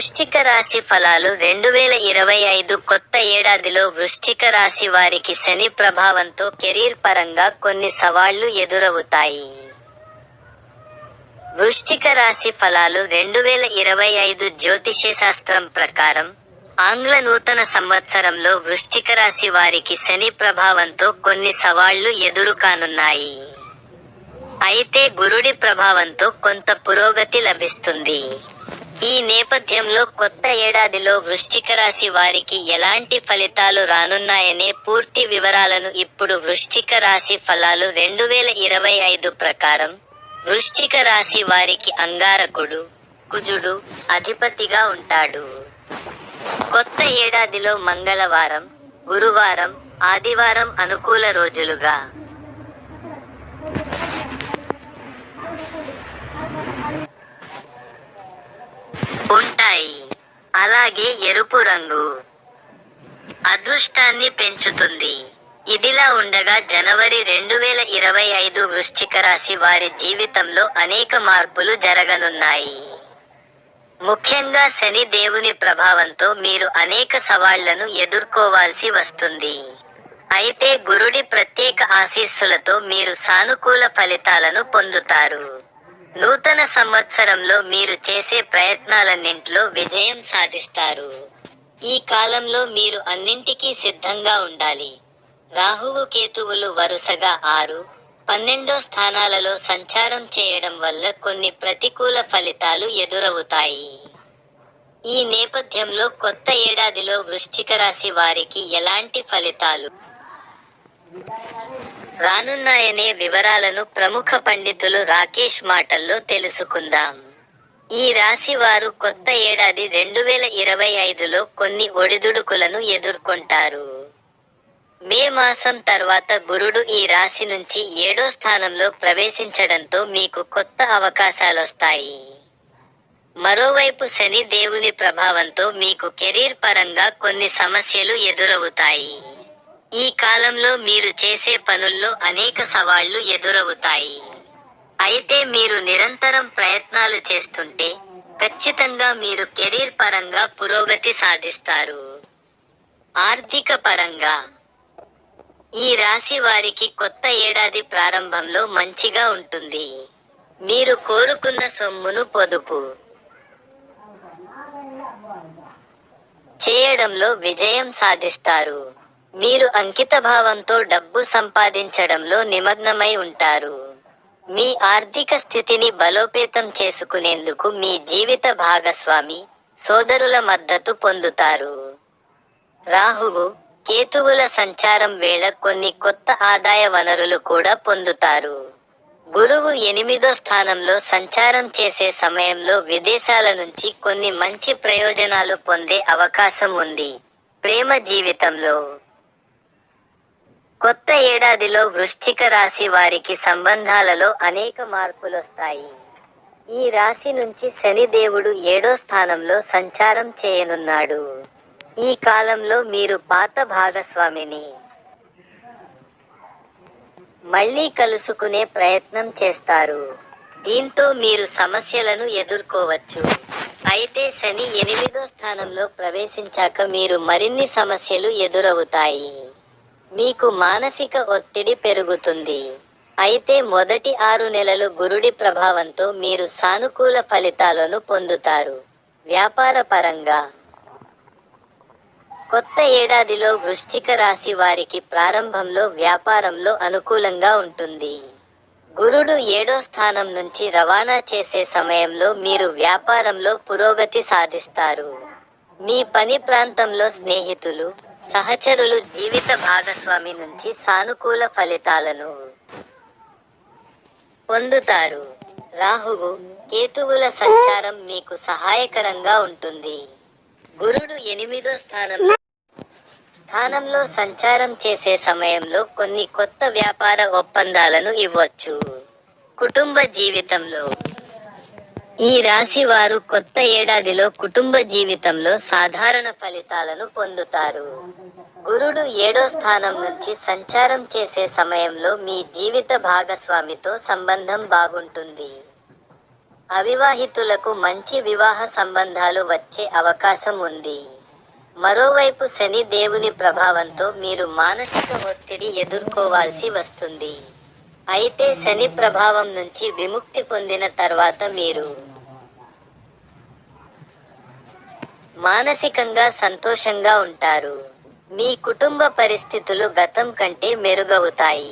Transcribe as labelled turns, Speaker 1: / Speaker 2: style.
Speaker 1: వృశ్చిక రాశి ఫలాలు రెండు వేల ఇరవై ఐదు కొత్త ఏడాదిలో వృశ్చిక రాశి వారికి శని ప్రభావంతో కెరీర్ పరంగా కొన్ని సవాళ్ళు ఎదురవుతాయి. వృశ్చిక రాశి ఫలాలు రెండు వేల ఇరవై ఐదు జ్యోతిష్య శాస్త్రం ప్రకారం ఆంగ్ల నూతన సంవత్సరంలో వృశ్చిక రాశి వారికి శని ప్రభావంతో కొన్ని సవాళ్ళు ఎదురు కానున్నాయి అయితే గురుడి ప్రభావంతో కొంత పురోగతి లభిస్తుంది. ఈ నేపథ్యంలో కొత్త ఏడాదిలో వృశ్చిక రాశి వారికి ఎలాంటి ఫలితాలు రానున్నాయనే పూర్తి వివరాలను ఇప్పుడు వృశ్చిక రాశి ఫలాలు రెండు వేల ఇరవై ఐదు ప్రకారం. వృశ్చిక రాశి వారికి అంగారకుడు కుజుడు అధిపతిగా ఉంటాడు. కొత్త ఏడాదిలో మంగళవారం గురువారం ఆదివారం అనుకూల రోజులుగా. ఉంటాయి. అలాగే ఎరుపు రంగు అదృష్టాన్ని పెంచుతుంది. ఇదిలా ఉండగా జనవరి రెండు వేల ఇరవై ఐదు వృశ్చిక రాశి వారి జీవితంలో అనేక మార్పులు జరగనున్నాయి. ముఖ్యంగా శని దేవుని ప్రభావంతో మీరు అనేక సవాళ్ళను ఎదుర్కోవాల్సి వస్తుంది. అయితే గురుడి ప్రత్యేక ఆశీస్సులతో మీరు సానుకూల ఫలితాలను పొందుతారు. నూతన సంవత్సరంలో మీరు చేసే ప్రయత్నాలన్నింటిలో విజయం సాధిస్తారు. ఈ కాలంలో మీరు అన్నింటికీ సిద్ధంగా ఉండాలి. రాహువు కేతువులు వరుసగా ఆరు పన్నెండో స్థానాలలో సంచారం చేయడం వల్ల కొన్ని ప్రతికూల ఫలితాలు ఎదురవుతాయి. ఈ నేపథ్యంలో కొత్త ఏడాదిలో వృశ్చిక రాశి వారికి ఎలాంటి ఫలితాలు? రానున్నాయనే వివరాలను ప్రముఖ పండితులు రాకేష్ మాటల్లో తెలుసుకుందాం. ఈ రాశి వారు కొత్త ఏడాది రెండు వేల ఇరవై ఐదులో కొన్ని ఒడిదుడుకులను ఎదుర్కొంటారు. మే మాసం తర్వాత గురుడు ఈ రాశి నుంచి ఏడో స్థానంలో ప్రవేశించడంతో మీకు కొత్త అవకాశాలొస్తాయి. మరోవైపు శని దేవుని ప్రభావంతో మీకు కెరీర్ పరంగా కొన్ని సమస్యలు ఎదురవుతాయి. ఈ కాలంలో మీరు చేసే పనుల్లో అనేక సవాళ్ళు ఎదురవుతాయి. అయితే మీరు నిరంతరం ప్రయత్నాలు చేస్తుంటే ఖచ్చితంగా మీరు కెరీర్ పరంగా పురోగతి సాధిస్తారు. ఆర్థిక పరంగా. ఈ రాశి వారికి కొత్త ఏడాది ప్రారంభంలో మంచిగా ఉంటుంది. మీరు కోరుకున్న సొమ్మును పొదుపు. చేయడంలో విజయం సాధిస్తారు. మీరు అంకిత భావంతో డబ్బు సంపాదించడంలో నిమగ్నమై ఉంటారు. మీ ఆర్థిక స్థితిని బలోపేతం చేసుకునేందుకు మీ జీవిత భాగస్వామి సోదరుల మద్దతు పొందుతారు. రాహువు కేతువుల సంచారం వేళ కొన్ని కొత్త ఆదాయ వనరులు కూడా పొందుతారు. గురువు ఎనిమిదో స్థానంలో సంచారం చేసే సమయంలో విదేశాల నుంచి కొన్ని మంచి ప్రయోజనాలు పొందే అవకాశం ఉంది. ప్రేమ జీవితంలో కొత్త ఏడాదిలో వృశ్చిక రాశి వారికి సంబంధాలలో అనేక మార్పులొస్తాయి. ఈ రాశి నుంచి శని దేవుడు ఏడో స్థానంలో సంచారం చేయనున్నాడు. ఈ కాలంలో మీరు పాత భాగస్వామిని మళ్ళీ కలుసుకునే ప్రయత్నం చేస్తారు. దీంతో మీరు సమస్యలను ఎదుర్కోవచ్చు. అయితే శని ఎనిమిదో స్థానంలో ప్రవేశించాక మీరు మరిన్ని సమస్యలు ఎదురవుతాయి. మీకు మానసిక ఒత్తిడి పెరుగుతుంది. అయితే మొదటి ఆరు నెలలు గురుడి ప్రభావంతో మీరు సానుకూల ఫలితాలను పొందుతారు. వ్యాపార పరంగా. కొత్త ఏడాదిలో వృశ్చిక రాశి వారికి ప్రారంభంలో వ్యాపారంలో అనుకూలంగా ఉంటుంది. గురుడు ఏడో స్థానం నుంచి రవాణా చేసే సమయంలో మీరు వ్యాపారంలో పురోగతి సాధిస్తారు. మీ పని ప్రాంతంలో స్నేహితులు సహచరులు జీవిత భాగస్వామి నుంచి సానుకూల ఫలితాలను పొందుతారు. రాహువు కేతువుల సంచారం మీకు సహాయకరంగా ఉంటుంది. గురుడు ఎనిమిదో స్థానంలో స్థానంలో సంచారం చేసే సమయంలో కొన్ని కొత్త వ్యాపార ఒప్పందాలను ఇవ్వచ్చు. కుటుంబ జీవితంలో ఈ రాశి వారు కొత్త ఏడాదిలో కుటుంబ జీవితంలో సాధారణ ఫలితాలను పొందుతారు. గురుడు ఏడో స్థానం నుంచి సంచారం చేసే సమయంలో మీ జీవిత భాగస్వామితో సంబంధం బాగుంటుంది. అవివాహితులకు మంచి వివాహ సంబంధాలు వచ్చే అవకాశం ఉంది. మరోవైపు శని దేవుని ప్రభావంతో మీరు మానసిక ఒత్తిడి ఎదుర్కోవాల్సి వస్తుంది. అయితే శని ప్రభావం నుంచి విముక్తి పొందిన తర్వాత మీరు మానసికంగా సంతోషంగా ఉంటారు. మీ కుటుంబ పరిస్థితులు గతం కంటే మెరుగవుతాయి.